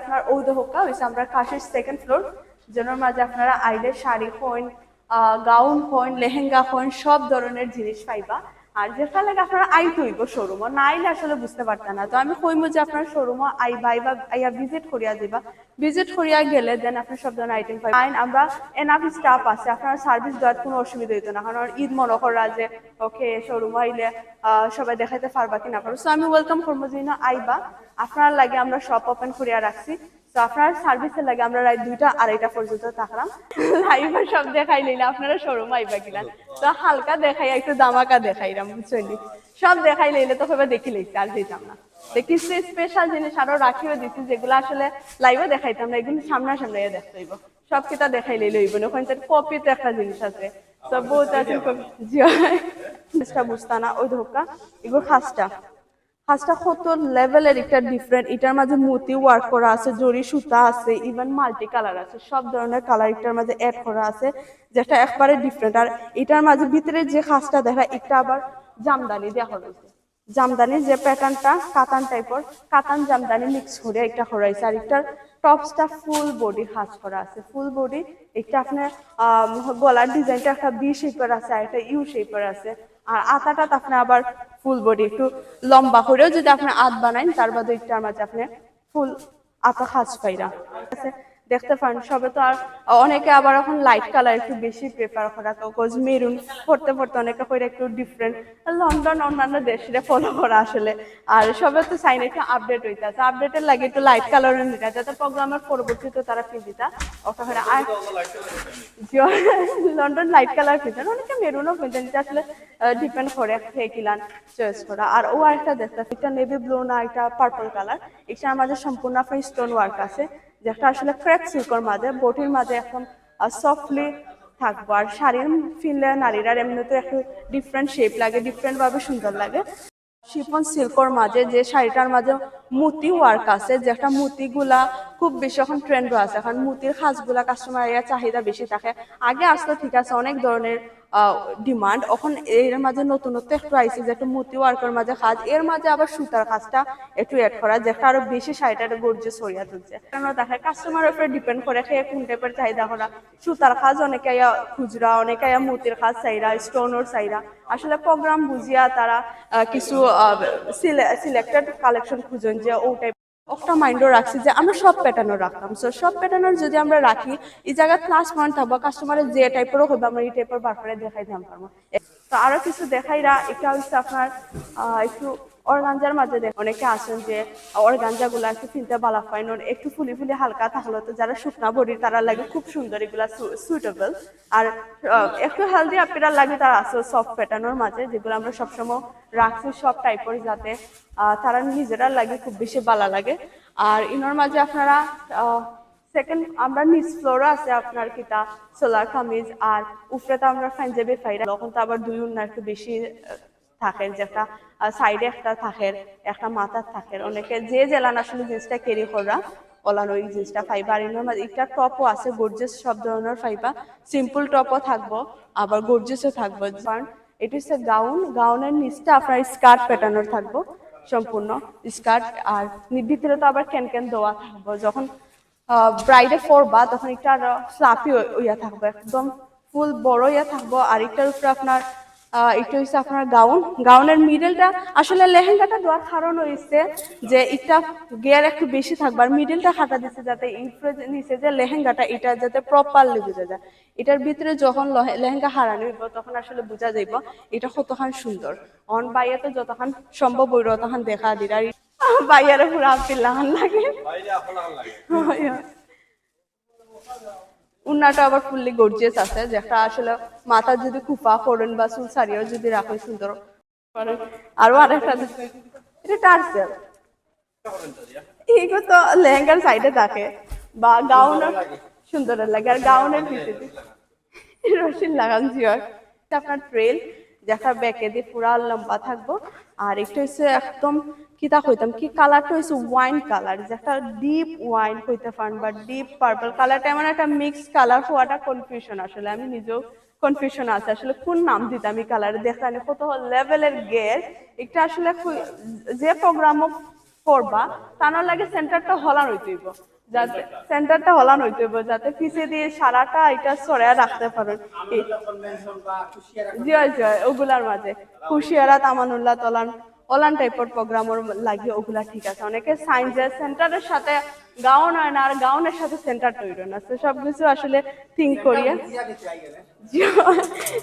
আপনার ঔদহকা হয়েছে আমরা কাশের সেকেন্ড ফ্লোর যেটার মাঝে আপনারা আইলের শাড়ি হইন গাউন হইন, লেহেঙ্গা হইন, সব ধরনের জিনিস পাইবা। আর যে লাগে আপনারা আইতে হইব শোরুমও না আইলে আসলে বুঝতে পারতাম না। তো আমি কইমু যে আপনার শোরুমও আইবা আইবা, আইয়া ভিজিট করিয়া দিবা। ভিজিট করিয়া গেলে দেন আপনি সব ধরনের আইটেম পাইন আমরা এনাফ স্টাফ আছে, আপনার সার্ভিস দেওয়ার কোনো অসুবিধা হইতো না। কারণ ঈদ মনে করা যে ওকে শোরুম আইলে সবাই দেখাইতে পারবা কিনা। পারব সো আমি ওয়েলকাম করব যে আইবা। আপনার লাগে আমরা শপ ওপেন করিয়া রাখছি। তো আপনার সার্ভিসের লাগে আমরা রাত দুইটা আড়াইটা পর্যন্ত থাকলাম। লাইভে সব দেখাই লইলে আপনারা শোরুম আইবা কিনা তো হালকা দেখাই একটু দামাকা দেখাইলাম বুঝছেন সব দেখাই লইলে তো সবাই দেখি লইছে আর যেতাম না। দেখি স্পেশাল জিনিস আরও রাখিও দিচ্ছি যেগুলো আসলে লাইভে দেখাইতাম না এগুলো সামনাসামনি দেখতে হইব। সব কিতা দেখাই লইলে হইব না ওখানে কপি তো একটা জিনিস আছে। তো বহুত আছে বুঝতা না ওই ধোকা এগুলো খাসটা। খাসটা কত লেভেলের একটা ডিফারেন্ট এটার মাঝে মতি ওয়ার্ক করা আছে জরি সুতা আছে ইভেন মাল্টি কালার আছে, সব ধরনের কালার এটার মাঝে অ্যাড করা আছে, যেটা একবারে ডিফারেন্ট আর এটার মাঝে ভিতরে যে খাসটা দেখা, এটা আবার জামদানি দেওয়া হয়েছে জামদানি যে প্যাটার্নটা, কাতান টাইপের কাতান জামদানি মিক্স করে একটা করাইছে আর এটার টপসটা ফুল বডি কাজ করা আছে। ফুল বডি একটা আপনার গলার ডিজাইনটা একটা বি শেপের আছে, আর একটা ইউ শেপের আছে। আর আতাটা আপনার আবার ফুল বডি একটু লম্বা করেও যদি আপনি আত বানাইন তার বাদে একটু আমার আপনি ফুল আঁকা খাজ পাইরা। ঠিক আছে? দেখতে পারেন, সবে তো আর অনেকে আবার এখন লাইট কালার একটু বেশি প্রেফার করা কোজ মেরুন পড়তে পড়তে অনেকে করে একটু ডিফারেন্ট লন্ডন অন্যান্য দেশে ফলো করা আসলে। আর সবে তো সাইন একটু আপডেট হইতে আছে। আপডেটের লাগে একটু লাইট কালারের নিতে যাতে প্রোগ্রামের পরবর্তীতে তারা ফিজিতা ওটা করে আর লন্ডন লাইট কালার কিনতেন অনেকে মেরুনও কিনতেন যেটা আসলে ডিপেন্ড করে কিলান চয়েস করা। আর ও আরেকটা দেখতে এটা নেভি ব্লু না, এটা পার্পল কালার এটা আমাদের সম্পূর্ণ আপনার স্টোন ওয়ার্ক আছে। যেটা আসলে ক্র্যাক সিল্কর মাঝে বটির মাঝে এখন সফটলি থাকব। আর শাড়ির ফিনলে নারীরা এমনিতে একটু ডিফারেন্ট শেপ লাগে ডিফারেন্ট ভাবে সুন্দর লাগে। শিফন সিল্কর মাঝে যে শাড়িটার মাঝে মুতি ওয়ার্ক আছে, যে যেটা মুতিগুলা খুব বেশি এখন ট্রেন্ড আছে। এখন মুতির খাসগুলা কাস্টমার চাহিদা বেশি থাকে। আগে আসলে ঠিক আছে, অনেক ধরনের ডিমান্ড এখন এর মাঝে নতুনত্ব একটু আইছে, যে একটু মুতি ওয়ার্কের মাঝে কাজ, এর মাঝে আবার সুতার কাজটা একটু অ্যাড করা যেটা আরও বেশি শাড়িটা গর্জে সরিয়া তুলছে। কেন দেখে কাস্টমারের উপরে ডিপেন্ড করে খেয়ে কোন টাইপের চাহিদা করা সুতার কাজ অনেকে খুচরা, অনেকে আইয়া মুতির কাজ চাইরা স্টোনের চাইরা। আসলে প্রোগ্রাম বুঝিয়া তারা কিছু সিলেক্টেড কালেকশন খুঁজেন যে ও টাইপ একটা মাইন্ডও রাখছি যে আমরা সব প্যাটার্নও রাখতাম। সো সব প্যাটার্নের যদি আমরা রাখি, এই জায়গায় ক্লাস পয়েন্ট থাকব কাস্টমারের যে টাইপেরও হবে, আমরা এই টাইপের বার দেখাই দিলাম পারব। তো আরও কিছু দেখাইরা, এটা হচ্ছে আপনার একটু অর্গানজার মাঝে দেখ অনেকে আসেন যে অর্গানজা গুলা একটু কিনতে ভালো পায় একটু ফুলি ফুলি হালকা থাকলে তো যারা শুকনা বডি, তারা লাগে খুব সুন্দর এগুলা সুইটেবল আর একটু হেলদি আপনারা লাগে, তারা আছে সফট প্যাটার্নের মাঝে, যেগুলো আমরা সবসময় রাখছি সব টাইপের যাতে তারা নিজেরা লাগে, খুব বেশি ভালো লাগে। আর ইনোর মাঝে আপনারা সেকেন্ড আমরা নিচ ফ্লোরও আছে আপনার কিতা, সোলার কামিজ, আর উপরেতে আমরা পাঞ্জাবি ফাইরা তখন তো আবার দুই উন্না একটু বেশি আহ, থাকে যে একটা সাইডে একটা থাকে একটা মাথার থাকে অনেকে যে জেলান আসলে জিনিসটা ক্যারি করা ওলানো এই জিনিসটা ফাইবা আর ইনোর মাঝে একটা টপও আছে গর্জেস সব ধরনের ফাইবা সিম্পল টপও থাকব আবার গর্জেসও থাকব। কারণ এটি হচ্ছে গাউন গাউনের নিচটা আপনার স্কার্ট প্যাটার্নের থাকব সম্পূর্ণ স্কার্ট আর ভিতরে তো আবার ক্যান ক্যান দেওয়া থাকব যখন ব্রাইডে পরবা তখন একটা আরও ফ্লাফি ইয়া থাকব একদম ফুল বড় ইয়া থাকব আর এটার উপরে আপনার এটা হচ্ছে আপনার গাউন। গাউনের মিডলটা আসলে লেহেঙ্গাটা দেওয়ার কারণ হয়েছে যে এটা গিয়ার একটু বেশি থাকবে আর মিডলটা খাটা দিচ্ছে যাতে নিচে যে লেহেঙ্গাটা এটা যাতে প্রপারলি বোঝা যায়। এটার ভিতরে যখন লহে- লেহেঙ্গা হারানো হইব তখন আসলে বোঝা যাইব এটা কতখান সুন্দর। অন বাইরে তো যতখান সম্ভব হইল তখন দেখা দিল আর বাইয়ারে পুরো আপনি লাহান লাগে। উন্নাটা আবার ফুললি গর্জিয়াস আছে, যেটা আসলে মাথা যদি কুপা করেন বা চুল সারিয়েও যদি রাখেন সুন্দর। আরও আরেকটা এটা টার্সেল এইগুলো তো লেহেঙ্গার সাইডে থাকে, বা গাউনের সুন্দর লাগে, আর গাউনের ভিতরে রসিন লাগান জিওর। আপনার ট্রেল যেটা ব্যাকে দিয়ে পুরা লম্বা থাকব। আর এটা হচ্ছে একদম কিতা কইতাম কি কালারটা হচ্ছে ওয়াইন কালার যেটা ডিপ ওয়াইন কইতে পারেন বা ডিপ পার্পল কালারটা এমন একটা মিক্স কালার হওয়াটা কনফিউশন আসলে আমি নিজেও কনফিউশন আছে। আসলে কোন নাম দিতাম এই কালার দেখানে কত লেভেলের গের এটা আসলে যে প্রোগ্রামও করবা তানোর লাগে সেন্টারটা হলান হইতে হইব। যাতে সেন্টারটা হলান হইতে হইব যাতে পিছে দিয়ে সারাটা এটা সরাইয়া রাখতে পারেন। কুশিয়ারা জয় জয় ওগুলার মাঝে। খুশিয়ারা তামানুল্লাহ তলান অলান টাইপের প্রোগ্রামের লাগে ওগুলা ঠিক আছে অনেকে সায়েন্সের সেন্টারের সাথে গাউন হয় না আর গাউনের সাথে সেন্টার তৈরি না তো সবকিছু আসলে থিঙ্ক করিয়া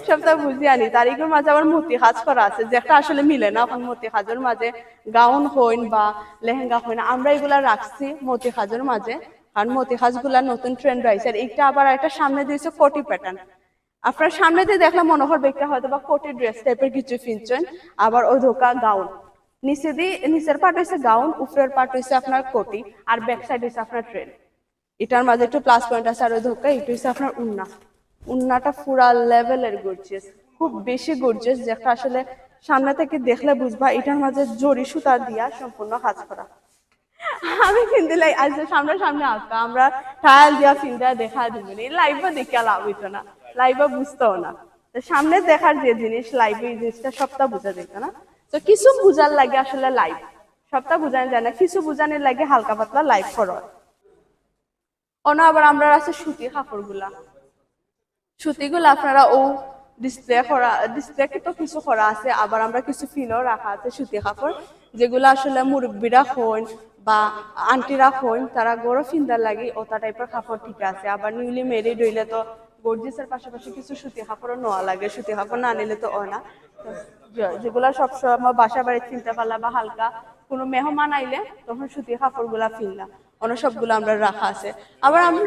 সবটা বুঝি আনি তারিখের মাঝে আবার মতি হাজ করা আছে যেটা আসলে মিলে না এখন মতি হাজের মাঝে গাউন হইন বা লেহেঙ্গা হইন আমরা এগুলা রাখছি মতি হাজের মাঝে কারণ মতি হাজগুলা নতুন ট্রেন্ড রয়েছে আর এইটা আবার একটা সামনে দিয়েছে কোটি প্যাটার্ন আপনার সামনে দিয়ে দেখলে মনে হবে হয়তো বা কোটি ড্রেস টাইপের কিছু ফিনছেন আবার ওই ধোকা গাউন। নিচে দিয়ে, নিচের পার্ট হয়েছে গাউন, উপরের পার্ট হয়েছে আপনার কোটি, আর ব্যাক সাইড হয়েছে আপনার ট্রেন এটার মাঝে একটু প্লাস পয়েন্ট আছে আর ওই ধোকা এটা হচ্ছে আপনার উন্না। উন্নাটা পুরা লেভেলের গর্জিয়াস খুব বেশি গর্জিয়াস যেটা আসলে সামনে থেকে দেখলে বুঝবা এটার মাঝে জরি সুতা দিয়া সম্পূর্ণ কাজ করা। আমি কিন্তু আজ সামনে সামনে আসতো আমরা ট্রায়াল দিয়া ফিল্ডা দেখা দিবেন এই লাইভে দেখে লাভ হইতো না। লাইভে বুঝতেও না। সামনে দেখার যে জিনিস লাইভে এই জিনিসটা সবটা বোঝা যেত না? তো কিছু বুঝার লাগে আসলে লাইভ সবটা বুঝানো যায় না। কিছু বুঝানোর লাগে হালকা পাতলা লাইভ করো অন্য আবার আমরা আছে সুতি কাপড় কাপড়গুলা। সুতিগুলো আপনারা ও ডিসপ্লে করা ডিসপ্লে তো কিছু করা আছে। আবার আমরা কিছু ফিলও রাখা আছে সুতি কাপড়, যেগুলো আসলে মুরব্বীরা হইন বা আন্টিরা হইন তারা গরো ফিন্দার লাগে ওটা টাইপের কাপড় ঠিক আছে। আবার নিউলি মেরিড হইলে তো গর্জিসের পাশাপাশি কিছু সুতি কাপড়ও নেওয়া লাগে। সুতি কাপড় না নিলে তো না। যেগুলা সবসময় বাসা বাড়ি চিনতে পারলা বা হালকা কোনো মেহমান আইলে তখন সুতি কাপড়গুলা ফিনলাম। অন্য সবগুলো আমরা রাখা আছে। আবার আমরা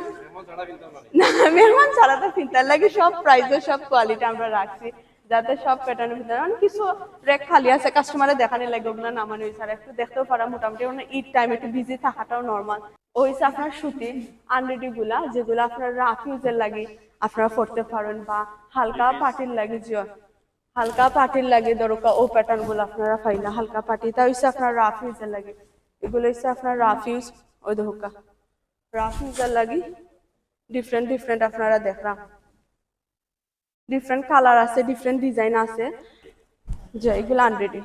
না, মেহমান ছাড়া তো ফিল্টার লাগে। সব প্রাইসে সব কোয়ালিটি আমরা রাখছি। যাতে সব প্যাটার্নের ভিতরে অনেক কিছু রেক খালি আছে কাস্টমারে দেখানি লাগে ওগুলো নামানো আর একটু দেখতেও পারা। মোটামুটি ঈদ টাইম একটু বিজি থাকাটাও নর্মাল ওই হচ্ছে আপনার সুতি আনরেডি গুলা যেগুলো আপনার রাফ ইউজের লাগে, আপনারা পড়তে পারেন বা হালকা পাটির লাগে জিও হালকা পাটির লাগে দরকা ও প্যাটার্নগুলো আপনারা পাইলা হালকা পাটি, তা হচ্ছে আপনার রাফ ইউজের লাগে। এগুলো হচ্ছে আপনার রাফ ইউজ ওই ধোকা রাফ ইউজের লাগে ডিফারেন্ট ডিফারেন্ট আপনারা দেখলাম। ডিফারেন্ট কালার আছে ডিফারেন্ট ডিজাইন আছে। যে, এগুলো আনরেডি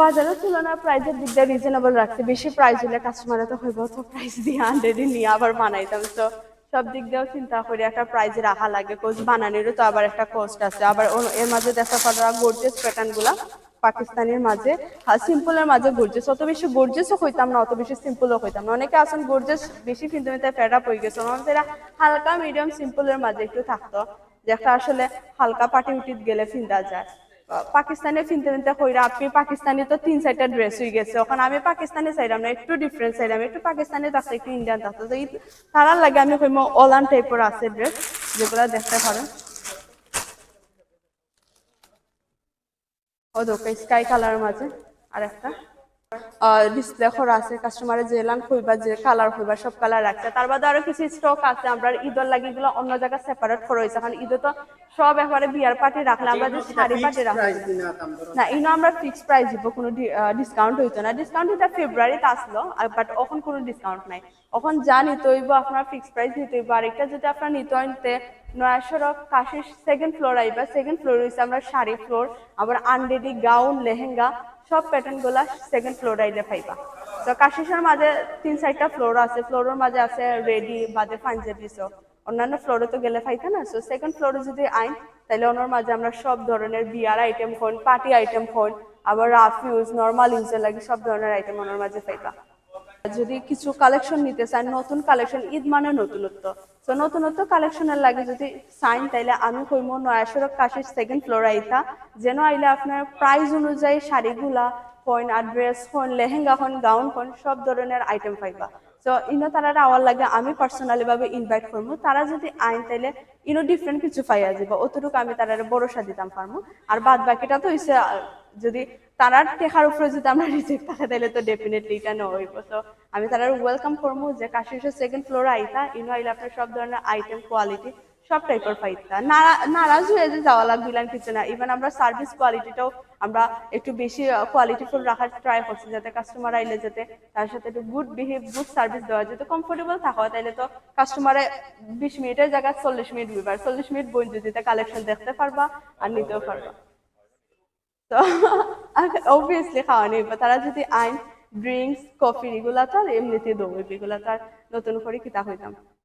বাজারের তুলনায় প্রাইসের দিক দিয়ে রিজনেবল রাখছে। বেশি প্রাইস হলে তো হইব, তো প্রাইস দিয়ে নিয়ে আবার বানাইতাম। তো সব দিক দিয়েও চিন্তা করে, একটা প্রাইস রাখা লাগে। কোচ বানানোরও তো আবার একটা কস্ট আছে। আবার এর মাঝে দেখা পাকিস্তানের মাঝে সিম্পলের মাঝে গর্জেস অত বেশি গর্জেসও হইতাম না, অত বেশি সিম্পলও হইতাম না। অনেকে আছেন গর্জেস বেশি কিন্তু নিতে ফেড আপ হয়ে গেছে। আমার এরা হালকা মিডিয়াম সিম্পলের মাঝে একটু থাকতো। যেটা আসলে হালকা পাটি উটিত গেলে ফিন্দা যায়। পাকিস্তানে ফিনতে ফিনতে কইরা, আপনি পাকিস্তানি তো তিন চারটা ড্রেস হয়ে গেছে। ওখানে আমি পাকিস্তানি চাইলাম না একটু ডিফারেন্স চাইলাম একটু পাকিস্তানি থাকতে একটু ইন্ডিয়ান থাকতো তো তারার লাগে আমি কইম অলান টাইপের আছে ড্রেস যেগুলো দেখতে পারেন। ও দোকা স্কাই কালারের মাঝে আর একটা ডিসপ্লে করা আছে কাস্টমারে যে লান কইবা যে কালার কইবা সব কালার রাখছে। তার বাদে আরও কিছু স্টক আছে আমরা ঈদর লাগি গুলো অন্য জায়গায় সেপারেট করা হয়েছে। কারণ ঈদে তো সব একবারে বিয়ার পার্টি রাখলে আমরা যে শাড়ি পার্টি রাখলাম দাম ধরো। না ইনো আমরা ফিক্স প্রাইস দিব কোনো ডিসকাউন্ট হইতো না। ডিসকাউন্ট এটা ফেব্রুয়ারিতে আসলো বাট এখন কোনো ডিসকাউন্ট নাই। এখন যা নিতে হইব আপনার ফিক্স প্রাইস নিতে হইব। আরেকটা যদি আপনার নিতে হইতে নয়া সড়ক কাশির সেকেন্ড ফ্লোর আইবা সেকেন্ড ফ্লোর হইছে আমরা শাড়ি ফ্লোর আবার আনরেডি গাউন লেহেঙ্গা সব প্যাটার্নগুলা সেকেন্ড ফ্লোর আইলে পাইবা। তো কাশিসের মাঝে তিন চারটা ফ্লোর আছে ফ্লোরের মাঝে আছে রেডি মাঝে পাঞ্জাবি সব অন্যান্য ফ্লোরে তো গেলে পাইতা না সো সেকেন্ড ফ্লোরে যদি আইন তাহলে ওনার মাঝে আমরা সব ধরনের বিয়ার আইটেম হন পার্টি আইটেম হন, আবার রাফ ইউজ নর্মাল ইউজের লাগে সব ধরনের আইটেম ওনার মাঝে পাইবা। যদি কিছু কালেকশন নিতে চান নতুন কালেকশন ঈদ মানে নতুনত্ব। তো নতুনত্ব কালেকশনের লাগে যদি সাইন তাইলে আমি কইমো নয়াসরক কাশির সেকেন্ড ফ্লোর আইতা, যেন আইলে আপনার প্রাইস অনুযায়ী শাড়িগুলা হন আর ড্রেস হন, লেহেঙ্গা হন গাউন হন, সব ধরনের আইটেম পাইবা। তো ইনো তারা আওয়ার লাগে, আমি পার্সোনালি ভাবে ইনভাইট করব তারা যদি আইন, তাইলে ইনো ডিফারেন্ট কিছু পাইয়া যাব অতটুকু আমি তারা ভরসা দিতাম পারব আর বাদ বাকিটা তো যদি তারার টেকার উপরে যদি আমরা রিজেক্ট থাকে, তাহলে তো ডেফিনেটলি এটা নইব তো আমি তারা ওয়েলকাম করব যে কাশির সেকেন্ড ফ্লোর আইতা ইনো আইলে আপনার সব ধরনের আইটেম কোয়ালিটি সব টাইপের পাইতা। নারাজ হয়ে যে যাওয়া লাগবে কিছু না ইভেন আমরা সার্ভিস কোয়ালিটিটাও আমরা একটু বেশি কোয়ালিটিফুল রাখার ট্রাই করছি যাতে কাস্টমার আইলে যাতে তার সাথে একটু গুড বিহেভ গুড সার্ভিস দেওয়া যেতে কমফোর্টেবল থাকা, তাইলে তো কাস্টমারে বিশ মিনিটের জায়গায় চল্লিশ মিনিট বিবার চল্লিশ মিনিট বই দিতে কালেকশন দেখতে পারবা আর নিতেও পারবা। তো অবভিয়াসলি খাওয়া নেই তারা যদি আইন ড্রিঙ্কস কফি এগুলা তো আর এমনিতে দৌড়বে এগুলা তো আর নতুন করে কিতা হইতাম।